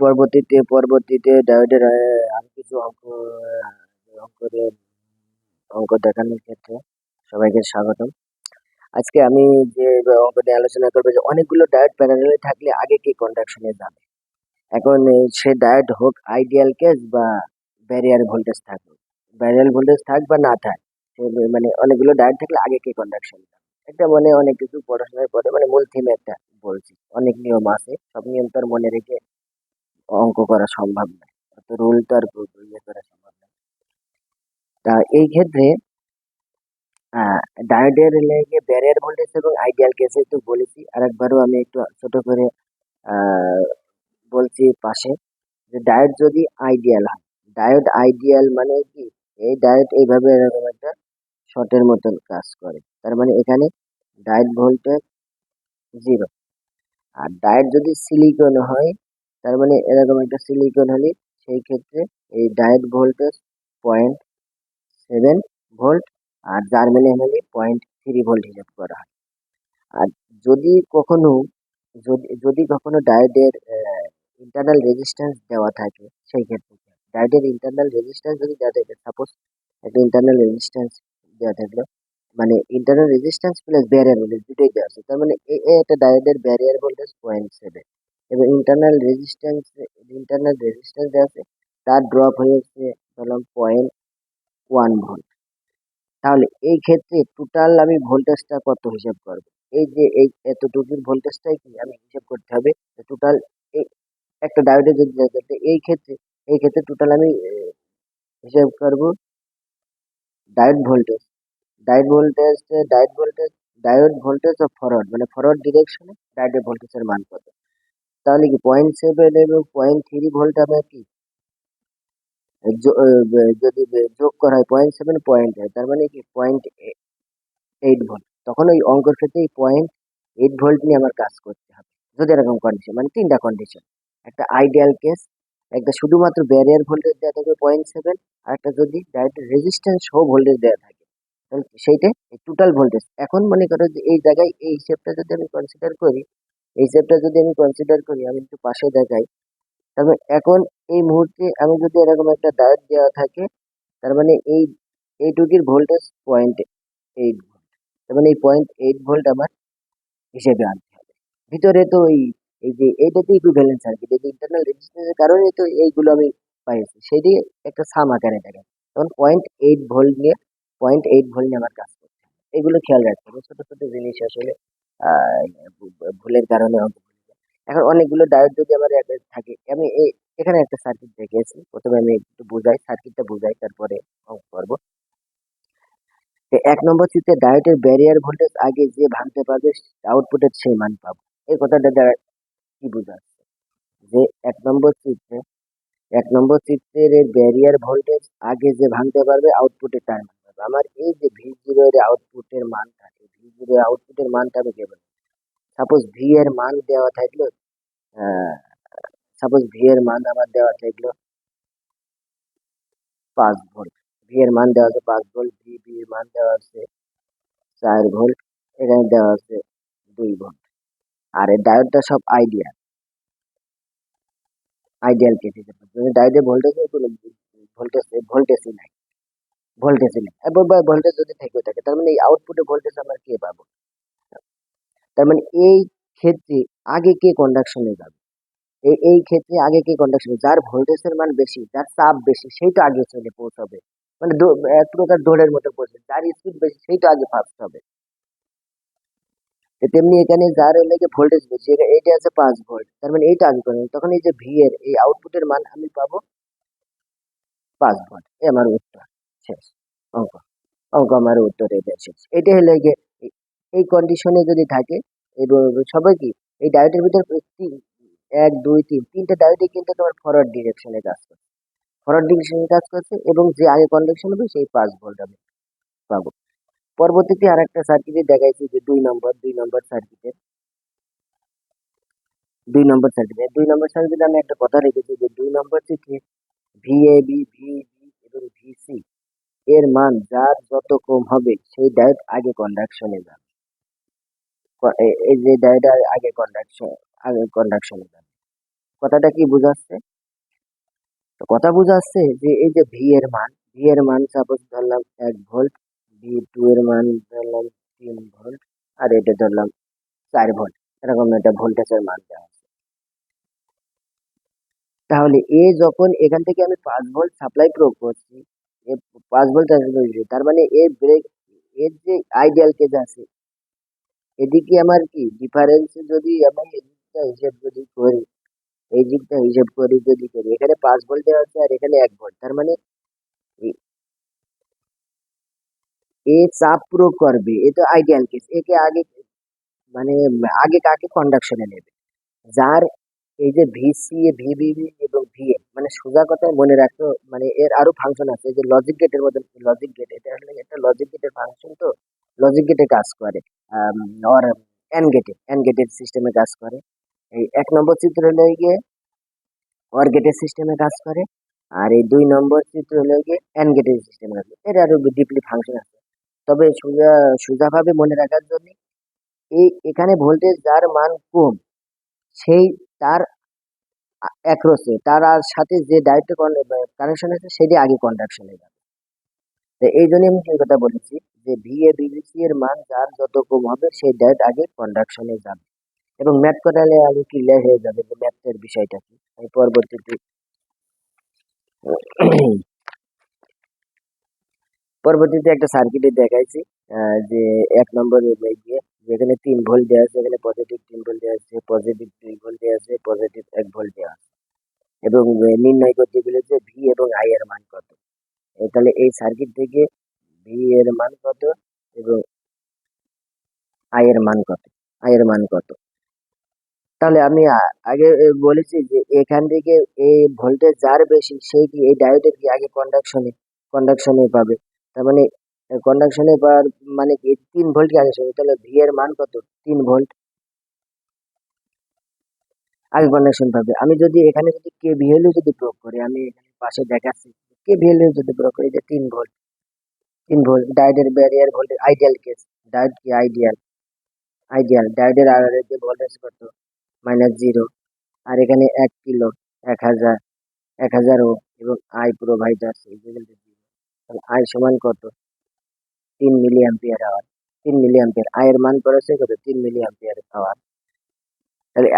পরবর্তীতে পরবর্তীতে ডায়োডের আরও কিছু অঙ্ক অঙ্কের অঙ্ক দেখানোর ক্ষেত্রে সবাইকে স্বাগতম। আজকে আমি যে অঙ্ক নিয়ে আলোচনা করব যে অনেকগুলো ডায়োড প্যারালালে থাকলে আগে কি কন্ডাকশনে যাবে? এখন সে ডায়েট হোক আইডিয়াল কেস বা ব্যারিয়ার ভোল্টেজ থাকুক। ব্যারিয়ার ভোল্টেজ থাক বা না থাক মানে অনেকগুলো ডায়েট থাকলে আগে কি কন্ডাকশন একটা মনে অনেক কিছু পড়াশোনার পরে মানে মূল থিমে একটা বলছি। অনেক নিয়ম আছে, সব নিয়ম তো আর মনে রেখে অঙ্ক করা সম্ভব নয়। অত রুল তো আর ইয়ে করা সম্ভব নয়। তা এই ক্ষেত্রে ডায়োডের লেগে ব্যারিয়ার ভোল্টেজ এবং আইডিয়াল কেসে তো বলেছি। আর একবারও আমি একটু ছোট করে বলছি পাশে যে ডায়োড যদি আইডিয়াল হয় ডায়োড আইডিয়াল মানে কি? এই ডায়োড এইভাবে এরকম একটা শর্টের মতন কাজ করে। তার মানে এখানে ডায়োড ভোল্টেজ জিরো। আর ডায়োড যদি সিলিকন হয়, তার মানে এরকম একটা সিলিকন হলে সেই ক্ষেত্রে এই diode voltage point seven volt আর জার্মানিয়াম হলে পয়েন্ট থ্রি ভোল্ট হিসাব করা হয়। আর যদি কখনো, যদি যদি কখনো ডায়োডের ইন্টারনাল রেজিস্ট্যান্স দেওয়া থাকে, সেই ক্ষেত্রে ডায়োডের ইন্টারনাল রেজিস্ট্যান্স যদি দেওয়া থাকে সাপোজ একটা ইন্টারনাল রেজিস্ট্যান্স দেওয়া থাকল মানে internal resistance plus barrier voltage দুটোই দেওয়া আছে। তার মানে এ এ একটা ডায়োডের ব্যারিয়ার ভোল্টেজ পয়েন্ট সেভেন এবং ইন্টারনাল রেজিস্ট্যান্স ইন্টারনাল রেজিস্ট্যান্স দেওয়া আছে, তার ড্রপ হয়েছে ধরলাম পয়েন্ট ওয়ান ভোল্ট তাহলে এই ক্ষেত্রে টোটাল আমি ভোল্টেজটা কত হিসাব করব? এই যে এই এতটুকুর ভোল্টেজটাই কি আমি হিসাব করতে হবে? টোটাল এই একটা ডায়োডে যদি এই ক্ষেত্রে এই ক্ষেত্রে টোটাল আমি হিসাব করব diode voltage diode voltage diode voltage diode voltage of forward মানে ফরওয়ার্ড ডিরেকশনে ডায়োডের ভোল্টেজের মান কত? তাহলে কি পয়েন্ট সেভেন এবং পয়েন্ট থ্রি ভোল্ট আমার কি? যদি যোগ করা হয় পয়েন্ট সেভেন পয়েন্ট তার মানে কি পয়েন্ট এইট ভোল্ট তখন ওই অঙ্কর ক্ষেত্রে এই পয়েন্ট এইট ভোল্ট নিয়ে আমার কাজ করতে হবে। যদি এরকম কন্ডিশন মানে তিনটা কন্ডিশন একটা আইডিয়াল কেস একটা শুধুমাত্র ব্যারিয়ার ভোল্টেজ দেওয়া থাকবে পয়েন্ট সেভেন আর একটা যদি ডাইরেক্ট রেজিস্ট্যান্স সহ ভোল্টেজ দেওয়া থাকে। সেইটা টোটাল ভোল্টেজ এখন মনে করো যে এই জায়গায় এই হিসেবটা যদি আমি কনসিডার করি, এই হিসেবটা যদি আমি কনসিডার করি, আমি একটু পাশে দেখাই তবে এখন এই মুহূর্তে আমি যদি এরকম একটা ডায়োড দেওয়া থাকে, তার মানে এই, এইটুকির ভোল্টেজ পয়েন্ট এইট ভোল্ট তার মানে এই পয়েন্ট এইট ভোল্ট আমার হিসেবে আনতে হবে। ভিতরে তো এই এই যে এইটা তো ইকুইভ্যালেন্ট সার্কিট এই যে ইন্টারনাল রেজিস্ট্যান্সের কারণে তো এইগুলো আমি পাইছি সেটি একটা সাম আকারে দেখেন তখন পয়েন্ট এইট ভোল্ট নিয়ে পয়েন্ট এইট ভোল্ট আমার কাজ করছে। এগুলো খেয়াল রাখতে হবে। ছোট ছোট জিনিস আসলে ভুলের কারণে। এখন অনেকগুলো ডায়োড যদি আমার থাকে, আমি এই এখানে একটা সার্কিট দেখেছি প্রথমে আমি একটু বুঝাই সার্কিটটা বুঝাই, তারপরে অঙ্ক করব। এক নম্বর চিত্রে ডায়োডের ব্যারিয়ার ভোল্টেজ আগে যে ভাঙতে পারবে আউটপুটের সেই মান পাবো। এই কথাটা দ্বারা কি বোঝাচ্ছে? যে এক নম্বর চিত্রে, এক নম্বর চিত্রের ব্যারিয়ার ভোল্টেজ আগে যে ভাঙতে পারবে আউটপুটের তার মান পাবে আমার এই যে ভি জিরো এর আউটপুটের মানটা এই ভি জিরো আউটপুটের মানটা আমি কেবল সাপোজ ভি এর মান দেওয়া থাকল সাপোজ ভি এর মান আমার দেওয়া থাকল পাঁচ ভোল্ট ভি এর মান দেওয়া আছে পাঁচ ভোল্ট ভি বি এর মান দেওয়া আছে চার ভোল্ট এখানে দেওয়া আছে দুই ভোল্ট আর এই ডায়োডটা সব আইডিয়াল আইডিয়াল কেস হিসেবে। ডায়োডের ভোল্টেজের কোনো ভোল্টেজ, ভোল্টেজই নাই। ভোল্টেজই নেই। ভোল্টেজ যদি থেকেও থাকে, তার মানে এই আউটপুটে ভোল্টেজ আমরা কে পাবো? তার মানে এই ক্ষেত্রে আগে কে কন্ডাকশনে যাবে? এই এই ক্ষেত্রে আগে কে কন্ডাকশনে যার ভোল্টেজের মান বেশি, যার চাপ বেশি, সেই তো আগে চলে পৌঁছাবে। মানে এক প্রকার দৌড়ের মতো পৌঁছে যার স্পিড বেশি, সেই তো আগে ফার্স্ট হবে। তেমনি এখানে যার লেগে ভোল্টেজ বেশি এইটা আছে পাঁচ ভোল্ট তার মানে এইটা আগে করে তখন এই যে ভি এর, এই আউটপুটের মান আমি পাবো পাঁচ ভোল্ট এই আমার শেষ। অঙ্ক। অঙ্ক আমার উত্তর এটা শেষ। এটা হলে গিয়ে এই- কন্ডিশনে যদি থাকে সবাই কি, এই ডায়োডের ভিতর এক, দুই, তিন, তিনটে ডায়োডে কিন্তু তোমার ফরওয়ার্ড ডিরেকশনে কাজ করছে। ফরওয়ার্ড ডিরেকশনে কাজ করছে, এবং যে আগে কন্ডাকশন হবে, সেই পাঁচ ভোল্ট আমি পাবো। পরবর্তীতে আর একটা সার্কিটে দেখাইছি যে দুই নম্বর দুই নম্বর সার্কিটে দুই নম্বর সার্কিটে দুই নম্বর সার্কিটে আমি একটা কথা রেখেছি যে দুই নম্বর থেকে ভিএবি ভিসি এর মান যার যত কম হবে, সেই ডায়োড আগে কন্ডাকশনে যাবে। এই যে ডায়োড আগে কন্ডাকশন আগে কন্ডাকশনে যাবে। কথাটা কি বোঝাচ্ছে? তো কথা বোঝাচ্ছে যে এই যে ভি এর মান ভি এর মান সাপোজ ধরলাম এক ভোল্ট ভি টু এর মান ধরলাম তিন ভোল্ট আর এটা ধরলাম চার ভোল্ট এরকম একটা ভোল্টেজের মান দেওয়া আছে। তাহলে এ যখন এখান থেকে আমি পাঁচ ভোল্ট সাপ্লাই প্রয়োগ করছি পাঁচ ভোল্ট তার মানে এর ব্রেক এর যে আইডিয়াল কেজ আছে, এদিকে আমার কি? ডিফারেন্স যদি আমি এদিকটা হিসেব যদি করি এই দিকটা হিসেব করি যদি করি, এখানে পাঁচ ভোল্ট দেওয়া আছে আর এখানে এক ভোল্ট তার মানে এ চাপ প্রয়োগ করবে, এ তো আইডিয়াল কেস একে আগে মানে আগে কাকে কন্ডাকশনে নেবে? যার এই যে ভিসি ভিবিবি এবং ভিএ মানে সোজা কথায় মনে রাখতে মানে এর আরও ফাংশন আছে, যে লজিক গেটের মধ্যে লজিক গেট এটা হলো একটা লজিক গেটের ফাংশন তো লজিক গেটে কাজ করে আর এন গেটে এন গেটের সিস্টেমে কাজ করে। এই এক নম্বর চিত্র হলো গিয়ে অর গেটের সিস্টেমে কাজ করে, আর এই দুই নম্বর চিত্র হলো গিয়ে এন গেটের সিস্টেমে কাজ করে। এর আরও ডিপলি ফাংশন আছে। তবে সোজা, সোজাভাবে মনে রাখার জন্য, এই এখানে ভোল্টেজ যার মান কম সেই তার অ্যাক্রসে তার আর সাথে যে ডাইরেক্ট কানেকশন আছে, সেটি আগে কন্ডাকশনে যাবে। তো এই জন্য আমি সেই কথা বলেছি যে ভিএ বিবিসি এর মান যার যত কম হবে, সেই ডাইরেক্ট আগে কন্ডাকশনে যাবে। এবং ম্যাথ করালে আগে ক্লিয়ার হয়ে যাবে যে ম্যাথের বিষয়টা কি। আমি পরবর্তীতে পরবর্তীতে একটা সার্কিটে দেখাইছি যে এক নম্বরে গিয়ে যেখানে তিন ভোল্ট দেওয়া আছে, এখানে পজিটিভ তিন ভোল্ট দেওয়া আছে পজিটিভ দুই ভোল্ট দেওয়া আছে পজিটিভ এক ভোল্ট দেওয়া আছে। এবং নির্ণয় করতে বলেছে ভি এবং আই এর মান কত? তাহলে এই সার্কিট থেকে ভি এর মান কত এবং আই এর মান কত? আই এর মান কত? তাহলে আমি আগে বলেছি যে এখান থেকে এই ভোল্টেজ যার বেশি, সেই কি এই ডায়োডের কি আগে কন্ডাকশনে কন্ডাকশনে পাবে। তার মানে কন্ডাকশনে পাওয়ার মানে কি, তিন ভোল্ট কি আগে শুরু তাহলে ভি এর মান কত? তিন ভোল্ট আগে কন্ডাকশন পাবে। আমি যদি এখানে যদি কে ভিএলইউ যদি প্রয়োগ করি, আমি এখানে পাশে দেখাচ্ছি। কে ভিএলইউ যদি প্রয়োগ করি, যে তিন ভোল্ট তিন volt ডায়োডের barrier voltage ideal case diode কি? আইডিয়াল আইডিয়াল ডায়োডের আর যে ভোল্টেজ কত? মাইনাস জিরো আর এখানে এক কিলো এক হাজার এক হাজার ও এবং আই প্রোভাইড আছে। আই সমান কত? তিন মিলি অ্যাম্পিয়ার আওয়ার তিন মিলি অ্যাম্পিয়ার আয়ের মান করেছে কত? তিন মিলি অ্যাম্পিয়ার আওয়ার তাহলে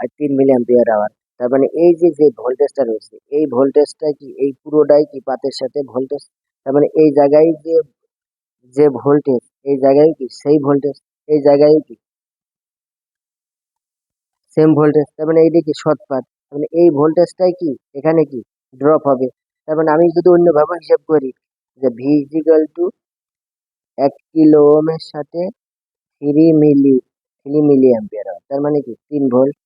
আর তিন মিলি অ্যাম্পিয়ার আওয়ার তার মানে এই যে যে ভোল্টেজটা রয়েছে, এই ভোল্টেজটা কি, এই পুরোটাই কি পাতের সাথে ভোল্টেজ তার মানে এই জায়গায় যে যে ভোল্টেজ এই জায়গায় কি, সেই ভোল্টেজ এই জায়গায় কি? সেম ভোল্টেজ তার মানে এইটা কি তার মানে এই ভোল্টেজটাই কি, এখানে কি ড্রপ হবে? তার মানে আমি যদি অন্যভাবে হিসাব করি যে ভি ইজিক্যাল টু এক কিলো ওহমের সাথে three milli three milli ampere তার মানে কি? তিন ভোল্ট।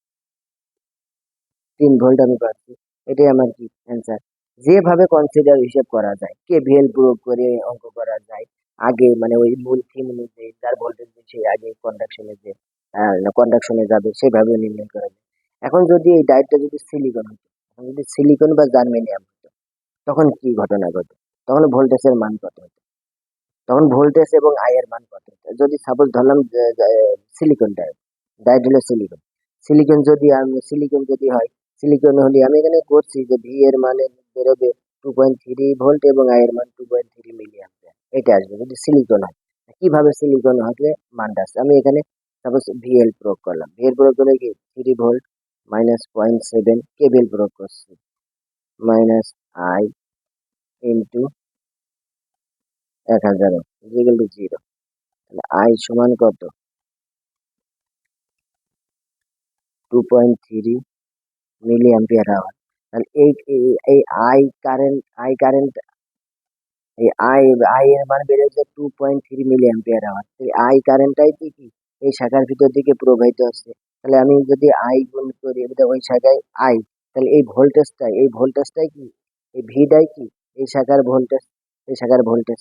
তিন ভোল্ট আমি পাচ্ছি। এটাই আমার কি অ্যান্সার যেভাবে কনসিডার হিসেব করা যায়। কে ভিএল প্রয়োগ করে অঙ্ক করা যায়। আগে মানে ওই মূল থিম অনুযায়ী, যার ভোল্টেজ বেশি, আগে কন্ডাকশনে যে কন্ডাকশনে যাবে, সেভাবে নির্ণয় করা যায়। এখন যদি এই ডায়েটটা যদি সিলিকন হতো, এখন যদি সিলিকন বা জার্মেনিয়াম হতো, তখন কি ঘটনা ঘটে? তখন ভোল্টেজের মান কত হতো? তখন ভোল্টেজ এবং আয়ের মান কত হতো? যদি সাপোজ ধরলাম সিলিকন ডায়েট ডায়েট হলো সিলিকন সিলিকন যদি আমি সিলিকন যদি হয় সিলিকন হলে আমি এখানে করছি যে ভি এর মানে বেরোবে টু পয়েন্ট থ্রি ভোল্ট এবং আই এর মান টু পয়েন্ট থ্রি মিলি এটা আসবে, যদি সিলিকন হয়। কীভাবে সিলিকন হলে মানটা আসছে আমি এখানে সাপোজ ভিএল প্রয়োগ করলাম। ভিএল প্রয়োগ করলে কি? Three volt minus point seven KVL প্রয়োগ করছি। মাইনাস আই ইন্টু এক হাজার ইজিক্যাল টু জিরো তাহলে আই সমান কত? Two point three milli ampere hour তাহলে এই, এই- আই কারেন্ট আই কারেন্ট এই আই আই এর মান বেড়েছে two point three milli ampere hour এই আই কারেন্টটাই কি এই শাখার ভিতর দিকে প্রবাহিত হচ্ছে। তাহলে আমি যদি আই গুণ করি ওই শাখায় আই তাহলে এই ভোল্টেজটাই এই ভোল্টেজটাই কি? এই ভিটাই কি? এই শাখার ভোল্টেজ এই শাখার ভোল্টেজ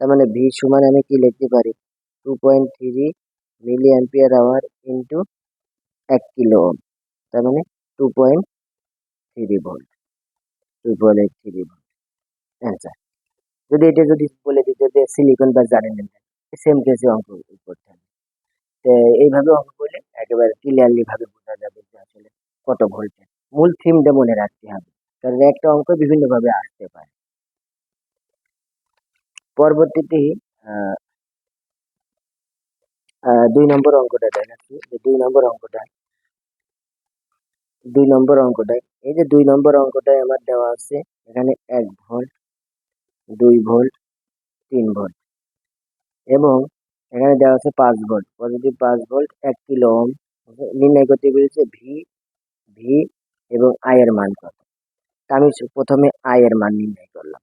তার মানে ভি সমান আমি কি লিখতে পারি? Two point three milli ampere hour into এক কিলো ওম তার মানে two point three volt two point three volt answer যদি এটা যদি বলে দিত যে সিলিকন বা জানেন সেম কেসে অঙ্ক করতে হবে। তো এইভাবে অঙ্ক করলে একেবারে ক্লিয়ারলি ভাবে বোঝা যাবে যে আসলে কত ভোল্টেজ মূল থিমটা মনে রাখতে হবে। কারণ একটা অঙ্ক বিভিন্নভাবে আসতে পারে। আহ, দুই নম্বর অঙ্কটা দেখাচ্ছি। যে দুই নম্বর অঙ্কটা দুই নম্বর অঙ্কটায় এই যে দুই নম্বর অঙ্কটায় আমার দেওয়া আছে এখানে এক ভোল্ট দুই ভোল্ট তিন ভোল্ট এবং এখানে দেওয়া আছে পাঁচ ভোল্ট। পজিটিভ পাঁচ ভোল্ট এক কিলো ওহম নির্ণয় করতে পেরেছে ভি ভি এবং আয়ের মান কত? আমি প্রথমে আয়ের মান নির্ণয় করলাম।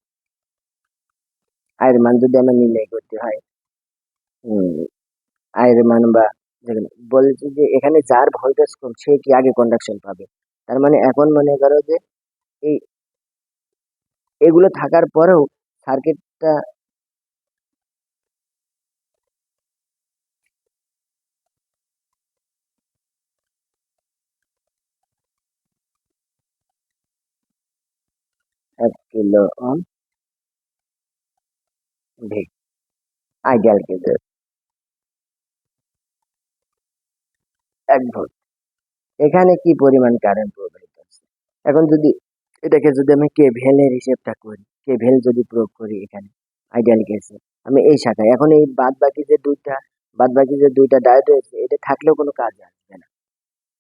আই এর মান যদি আমার নির্ণয় করতে হয় আই এর মান বা দেখুন বলছি যে এখানে যার ভোল্টেজ কম, সে কি আগে কন্ডাকশন পাবে? তার মানে এখন মনে করো যে, এই এগুলো থাকার পরেও সার্কিটটা এক কিলো ওহম ভি আইডিয়াল কেসে এক ভোল্ট এখানে কি পরিমাণ কারেন্ট প্রবাহিত হচ্ছে? এখন যদি এটাকে যদি আমি কেভিএল এর হিসেবটা করি কেভিএল যদি প্রয়োগ করি এখানে আইডিয়াল কেসে আমি এই শাখায়, এখন এই বাদ বাকি যে দুইটা বাদ বাকি যে দুইটা ডায়োড রয়েছে এটা থাকলেও কোনো কাজ আসবে না।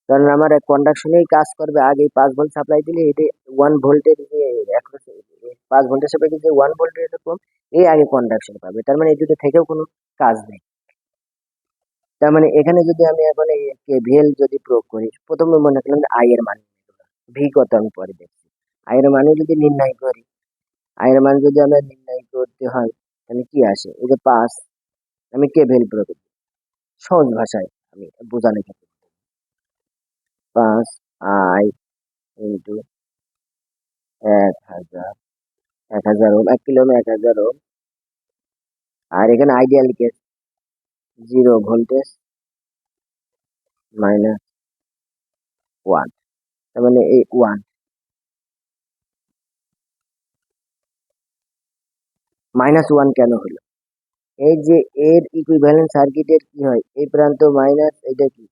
কারণ আমার কন্ডাকশনেই কাজ করবে, আগে পাঁচ ভোল্ট সাপ্লাই দিলে এটা ওয়ান ভোল্টের যে across পাঁচ ভোল্টের সাপেক্ষে ওয়ান ভোল্টের এই আগে কন্ডাকশন পাবে তার মানে এই দুটো থেকেও কোনো কাজ নেই। তার মানে এখানে যদি আমি এখন এই কেভিএল যদি প্রয়োগ করি, প্রথমে মনে করলাম আই এর মান ভি কত আমি পরে দেখছি। আই এর মানে যদি নির্ণয় করি আই এর মান যদি আমরা নির্ণয় করতে হয়, তাহলে কি আসে? এই যে পাঁচ আমি কেভিএল প্রয়োগ করি। সহজ ভাষায় আমি বোঝানোর ক্ষেত্রে পাঁচ আই ইন্টু এক হাজার এক হাজার ওম, এক কিলো এক হাজার ওম। আর এখানে ideal case zero voltage minus one তার মানে এই ওয়ান মাইনাস ওয়ান কেন হলো? এই যে এর ইকুইভ্যালেন্ট সার্কিটের কি হয়? এই প্রান্ত মাইনাস এটা কি?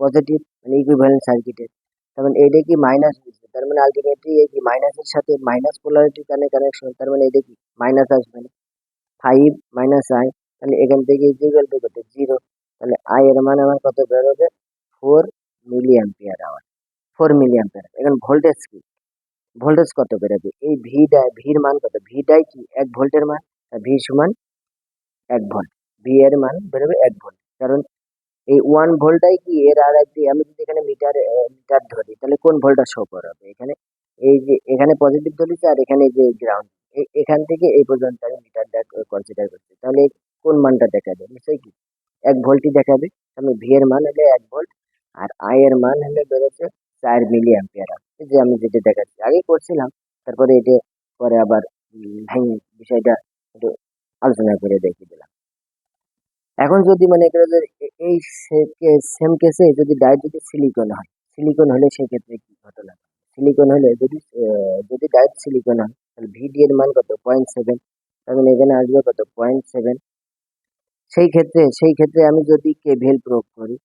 পজিটিভ মানে ইকুইভ্যালেন্ট সার্কিটের তার মানে এটা কি মাইনাস হয়েছে? তার মানে আলটিমেটলি এই কি মাইনাসের সাথে মাইনাস পোলারিটি কানে কানেকশন তার মানে এটা কি? মাইনাস আসবে না। ফাইভ মাইনাস আই তাহলে এখান থেকে ইকুয়াল টু কত? জিরো তাহলে আই এর মান আমার কত বেরোবে? Four milli ampere hour four milli ampere এখন ভোল্টেজ কি? ভোল্টেজ কত বেরোবে? এই ভি ডাই ভির মান কত? ভি ডাই কি? এক ভোল্টের মান? ভি সমান এক ভোল্ট ভি এর মান বেরোবে এক ভোল্ট কারণ এই ওয়ান ভোল্টটাই কি এর আর একটি আমি যদি এখানে মিটার মিটার ধরি, তাহলে কোন ভোল্টটা শো করাবে? এখানে এই যে, এখানে পজিটিভ ধরেছে আর এখানে যে গ্রাউন্ড এখান থেকে এই পর্যন্ত আমি মিটারটা কনসিডার করছি। তাহলে কোন মানটা দেখাবে? নিশ্চয়ই কি? এক ভোল্টই দেখাবে। আমি ভি এর মান হলে এক ভোল্ট আর আই এর মান হলে বেরোচ্ছে চার মিলি অ্যাম্পিয়ার যে আমি যেটা দেখাচ্ছি আগে করছিলাম, তারপরে এটা পরে আবার ভেঙে বিষয়টা একটু আলোচনা করে দেখিয়ে দিলাম। এখন যদি মানে এই সেম কেসে যদি ডায়েট যদি সিলিকন হয় সিলিকন হলে সেক্ষেত্রে কি ঘটনা? সিলিকন হলে যদি যদি ডায়েট সিলিকন হয়, তাহলে ভিডি এর মান কত? পয়েন্ট সেভেন তার মানে এখানে আসবে কত? পয়েন্ট সেভেন সেই ক্ষেত্রে সেই ক্ষেত্রে আমি যদি কেভেল প্রয়োগ করি,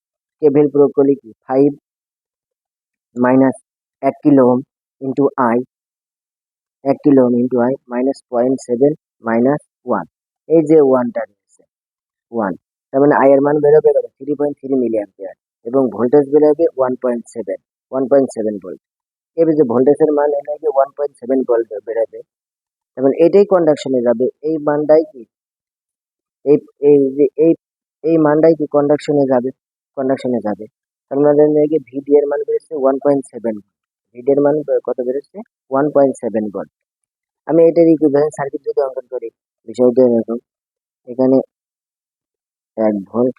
কেভেল প্রয়োগ করলে কি? ফাইভ মাইনাস এক কিলো ওম ইন্টু আই এক kilo ohm into I minus point seven minus one এই যে ওয়ানটা ওয়ান তার মানে আই এর মান বেরোবে কত three point three milli ampere এবং ভোল্টেজ বেরোবে one point seven one point seven volt এবার যে ভোল্টেজের মান এলে যে ওয়ান পয়েন্ট সেভেন ভোল্ট বেরোবে তার মানে এটাই কন্ডাকশনে যাবে। এই মানটাই কি? এই এই এই মানটাই কি কন্ডাকশনে যাবে? কন্ডাকশনে যাবে। তার মানে দেখি ভিডি এর মান বেরোচ্ছে ওয়ান পয়েন্ট সেভেন ভিডি এর মান কত বেরোচ্ছে? ওয়ান পয়েন্ট সেভেন ভোল্ট আমি এটার ইকুইভ্যালেন্ট সার্কিট যদি অঙ্কন করি, বিষয়টা এরকম। এখানে এক ভোল্ট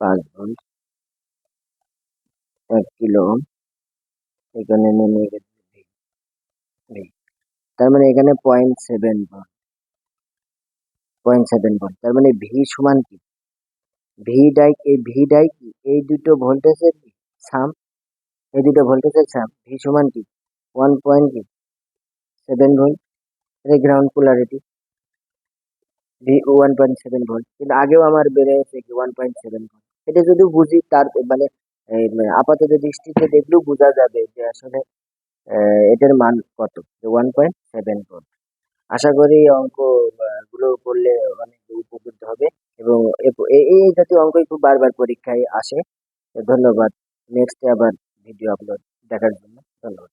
পাঁচ ভোল্ট এক কিলো। এখানে নেমে গেছে। তার মানে এখানে point seven volt point seven volt তার মানে ভি সমান কি? ভি ডাই, এই ভি ডাই কি? এই দুটো ভোল্টেজের সাম এই দুটো ভোল্টেজের সাম ভি সমান কি ওয়ান পয়েন্ট কি সেভেন ভোল্ট এটা ground polarity V one point seven volt কিন্তু আগেও আমার বেড়ে গেছে কি ওয়ান পয়েন্ট সেভেন ভোল্ট এটা যদি বুঝি তার মানে মানে আপাতত দৃষ্টিতে দেখলেও বোঝা যাবে যে আসলে এটার মান কত ওয়ান পয়েন্ট সেভেন ভোল্ট আশা করি অঙ্কগুলো করলে অনেক উপকৃত হবে এবং এই জাতীয় অঙ্কই খুব বারবার পরীক্ষায় আসে। ধন্যবাদ। নেক্সট আবার ভিডিও আপলোড দেখার জন্য ধন্যবাদ